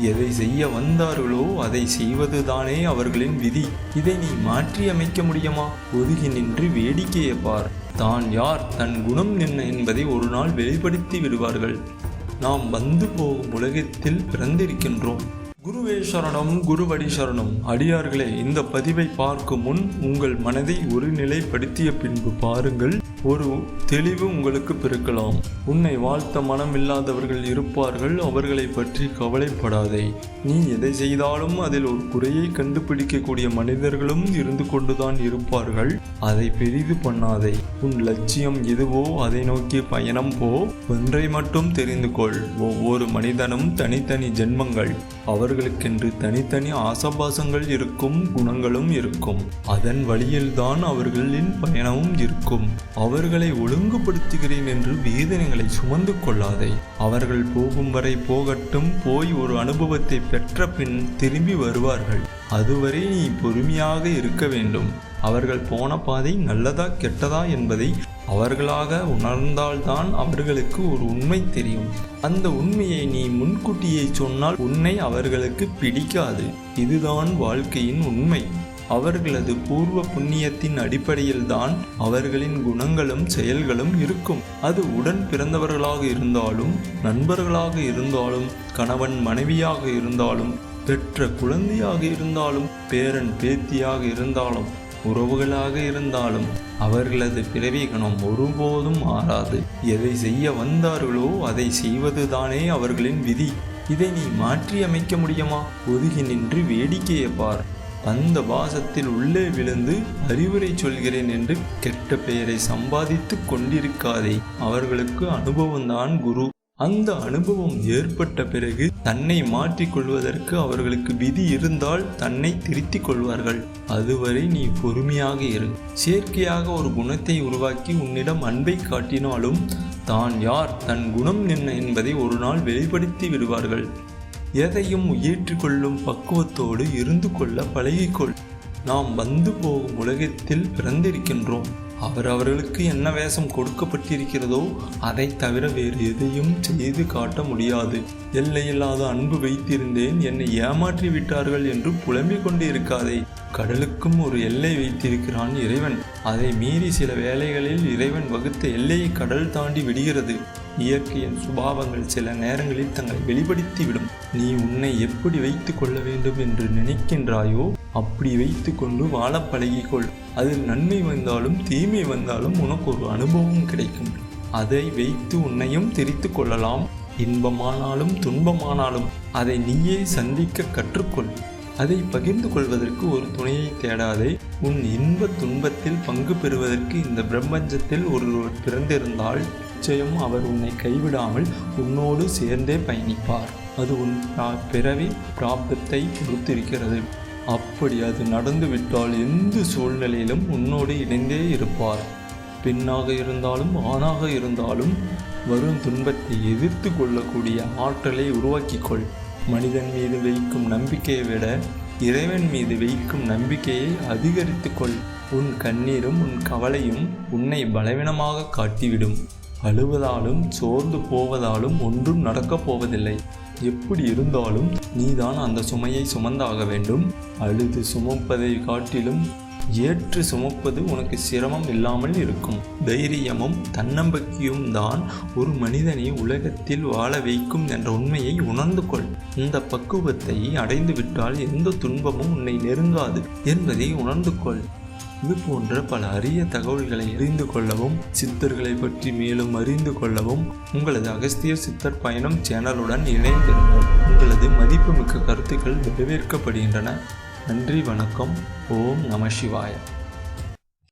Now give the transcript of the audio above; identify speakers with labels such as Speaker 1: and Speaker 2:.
Speaker 1: எதை செய்ய வந்தார்களோ அதை செய்வதுதானே அவர்களின் விதி. இதை நீ மாற்றி அமைக்க முடியுமா? ஒதுங்கி நின்று வேடிக்கையை பார். தான் யார் தன் குணம் என்ன என்பதை ஒரு நாள் வெளிப்படுத்தி விடுவார்கள். நாம் வந்து போகும் உலகத்தில் பிறந்திருக்கின்றோம். குருவே சரணம் குருவடி சரணம். அடியார்களே இந்த பதிவை பார்க்கும் முன் உங்கள் மனதை ஒருநிலைப்படுத்திய பின்பு பாருங்கள். ஒரு தெளிவு உங்களுக்கு பிறக்கலாம். உன்னை வாழ்த்த மனம் இல்லாதவர்கள் இருப்பார்கள் அவர்களை பற்றி கவலைப்படாதே. நீ எதை செய்தாலும் அதில் ஒரு குறையை கண்டுபிடிக்கக்கூடிய மனிதர்களும் இருந்து கொண்டுதான் இருப்பார்கள். அதை பெரிது பண்ணாதே. உன் லட்சியம் எதுவோ அதை நோக்கி பயணம் போ. ஒன்றை மட்டும் தெரிந்து கொள். ஒவ்வொரு மனிதனும் தனித்தனி ஜென்மங்கள். அவர்களுக்கென்று தனித்தனி ஆசபாசங்கள் இருக்கும் குணங்களும் இருக்கும். அதன் வழியில்தான் அவர்களின் பயணமும் இருக்கும். அவர்களை ஒழுங்குபடுத்துகிறேன் என்று வேதனைகளை சுமந்து கொள்ளாதே. அவர்கள் போகும் வரை போகட்டும் போய் ஒரு அனுபவத்தை பெற்ற பின் திரும்பி வருவார்கள். அதுவரை நீ பொறுமையாக இருக்க வேண்டும். அவர்கள் போன பாதை நல்லதா கெட்டதா என்பதை அவர்களாக உணர்ந்தால்தான் அவர்களுக்கு ஒரு உண்மை தெரியும். அந்த உண்மையை நீ முன்கூட்டியே சொன்னால் உன்னை அவர்களுக்கு பிடிக்காது. இதுதான் வாழ்க்கையின் உண்மை. அவர்களது பூர்வ புண்ணியத்தின் அடிப்படையில்தான் அவர்களின் குணங்களும் செயல்களும் இருக்கும். அது உடன் பிறந்தவர்களாக இருந்தாலும் நண்பர்களாக இருந்தாலும் கணவன் மனைவியாக இருந்தாலும் பெற்ற குழந்தையாக இருந்தாலும் பேரன் பேத்தியாக இருந்தாலும் உறவுகளாக இருந்தாலும் அவர்களது பிறவி கணம் ஒருபோதும் மாறாது. எதை செய்ய வந்தார்களோ அதை செய்வதுதானே அவர்களின் விதி. இதை நீ மாற்றி அமைக்க முடியுமா? ஒதுங்கி நின்று வேடிக்கையை பார். அந்த வாசத்தில் உள்ளே விழுந்து அறிவுரை சொல்கிறேன் என்று கெட்ட பெயரை சம்பாதித்து கொண்டிருக்காதே. அவர்களுக்கு அனுபவம்தான் குரு. அந்த அனுபவம் ஏற்பட்ட பிறகு தன்னை மாற்றிக்கொள்வதற்கு அவர்களுக்கு விதி இருந்தால் தன்னை திருத்திக் கொள்வார்கள். அதுவரை நீ பொறுமையாக இரு. செயற்கையாக ஒரு குணத்தை உருவாக்கி உன்னிடம் அன்பை காட்டினாலும் தான் யார் தன் குணம் என்ன என்பதை ஒரு நாள் வெளிப்படுத்தி விடுவார்கள். எதையும் ஏற்றுக்கொள்ளும் பக்குவத்தோடு இருந்து கொள்ள பழகிக்கொள். நாம் வந்து போகும் உலகத்தில் பிறந்திருக்கின்றோம். அவர் அவர்களுக்கு என்ன வேஷம் கொடுக்கப்பட்டிருக்கிறதோ அதை தவிர வேறு எதையும் செய்து காட்ட முடியாது. எல்லையில்லாத அன்பு வைத்திருந்தேன். என்னை ஏமாற்றி விட்டார்கள் என்று புலம்பிக் கொண்டு இருக்காதே கடலுக்கும் ஒரு எல்லை வைத்திருக்கிறான் இறைவன். அதை மீறி சில வேளைகளில் இறைவன் வகுத்த எல்லையை கடல் தாண்டி விடுகிறது. இயற்கையின் சுபாவங்கள் சில நேரங்களில் தங்களை வெளிப்படுத்திவிடும். நீ உன்னை எப்படி வைத்து கொள்ள வேண்டும் என்று நினைக்கின்றாயோ அப்படி வைத்து கொண்டு வாழ பழகிக்கொள். அதில் நன்மை வந்தாலும் தீமை வந்தாலும் உனக்கு ஒரு அனுபவம் கிடைக்கும். அதை வைத்து உன்னையும் திரித்து கொள்ளலாம். இன்பமானாலும் துன்பமானாலும் அதை நீயே சந்திக்க கற்றுக்கொள். அதை பகிர்ந்து கொள்வதற்கு ஒரு துணையை தேடாதே. உன் இன்ப துன்பத்தில் பங்கு பெறுவதற்கு இந்த பிரபஞ்சத்தில் ஒருவர் பிறந்திருந்தால் நிச்சயம் அவர் உன்னை கைவிடாமல் உன்னோடு சேர்ந்தே பயணிப்பார். அது உன் பிறவி பிராப்தத்தை பொறுத்திருக்கிறது அப்படி அது நடந்துவிட்டால் எந்த சூழ்நிலையிலும் உன்னோடு இணைந்தே இருப்பார். பெண்ணாக இருந்தாலும் ஆணாக இருந்தாலும் வரும் துன்பத்தை எதிர்த்து கொள்ளக்கூடிய ஆற்றலை உருவாக்கிக்கொள். மனிதன் மீது வைக்கும் நம்பிக்கையை விட இறைவன் மீது வைக்கும் நம்பிக்கையை அதிகரித்துக்கொள். உன் கண்ணீரும் உன் கவலையும் உன்னை பலவீனமாக காட்டிவிடும். அழுவதாலும் சோர்ந்து போவதாலும் ஒன்றும் நடக்கப் போவதில்லை. எப்படி இருந்தாலும் நீதான் அந்த சுமையை சுமந்தாக வேண்டும். அழுது சுமப்பதை காட்டிலும் ஏற்று சுமப்பது உனக்கு சிரமம் இல்லாமல் இருக்கும். தைரியமும் தன்னம்பிக்கையும் தான் ஒரு மனிதனை உலகத்தில் வாழ வைக்கும் என்ற உண்மையை உணர்ந்து கொள். இந்த பக்குவத்தை அடைந்துவிட்டால் எந்த துன்பமும் உன்னை நெருங்காது என்பதை உணர்ந்து கொள். இது போன்ற பல அரிய தகவல்களை அறிந்து கொள்ளவும் சித்தர்களை பற்றி மேலும் அறிந்து கொள்ளவும் உங்களது அகஸ்திய சித்தர் பயணம் சேனலுடன் இணைந்திருங்கள். உங்களது மதிப்புமிக்க கருத்துக்கள் வரவேற்கப்படுகின்றன நன்றி வணக்கம். ஓம் நம சிவாய.